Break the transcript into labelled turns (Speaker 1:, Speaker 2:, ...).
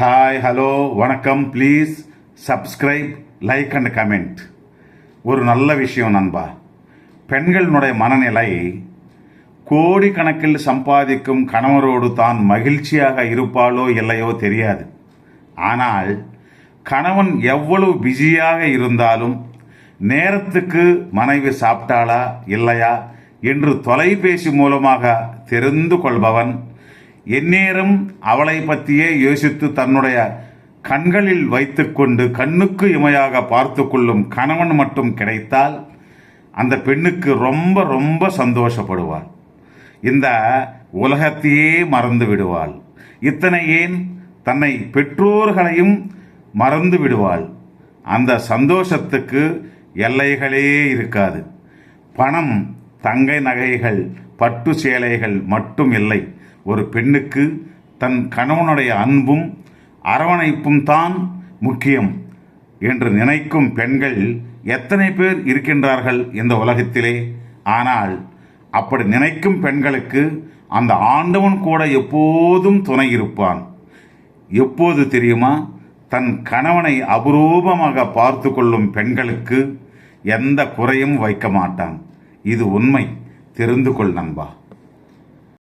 Speaker 1: Hi hello வணக்கம். Please subscribe like and comment ஒரு நல்ல விஷயம் நண்பா. பெண்களினுடைய மனநிலை கோடிக்கணக்கில் சம்பாதிக்கும் கணவரோடு தான் மகிழ்ச்சியாக இருப்பாளோ இல்லையோ தெரியாது. ஆனால் கணவன் எவ்வளவு பிஸியாக இருந்தாலும் நேரத்துக்கு மனைவி சாப்பிட்டாளா இல்லையா என்று தொலைபேசி மூலமாக தெரிந்து கொள்பவன் எந்நேரம் அவளை பற்றியே யோசித்து தன்னுடைய கண்களில் வைத்துக்கொண்டு கண்ணுக்கு இமையாக பார்த்து கொள்ளும் கணவன் மட்டும் கிடைத்தால் அந்த பெண்ணுக்கு ரொம்ப ரொம்ப சந்தோஷப்படுவாள். இந்த உலகத்தையே மறந்து விடுவாள். இத்தனை ஏன்? தன்னை பெற்றோர்களையும் மறந்து விடுவாள். அந்த சந்தோஷத்துக்கு எல்லைகளே இருக்காது. பணம் தங்கை நகைகள் பட்டு சேலைகள் மட்டும் இல்லை. ஒரு பெண்ணுக்கு தன் கணவனுடைய அன்பும் அரவணைப்பும் தான் முக்கியம் என்று நினைக்கும் பெண்கள் எத்தனை பேர் இருக்கின்றார்கள் இந்த உலகத்திலே? ஆனால் அப்படி நினைக்கும் பெண்களுக்கு அந்த ஆண்டவன் கூட எப்போதும் துணை இருப்பான். எப்போது தெரியுமா? தன் கணவனை அபரூபமாக பார்த்து கொள்ளும் பெண்களுக்கு எந்த குறையும் வைக்க மாட்டான். இது உண்மை. தெரிந்து கொள் நண்பா.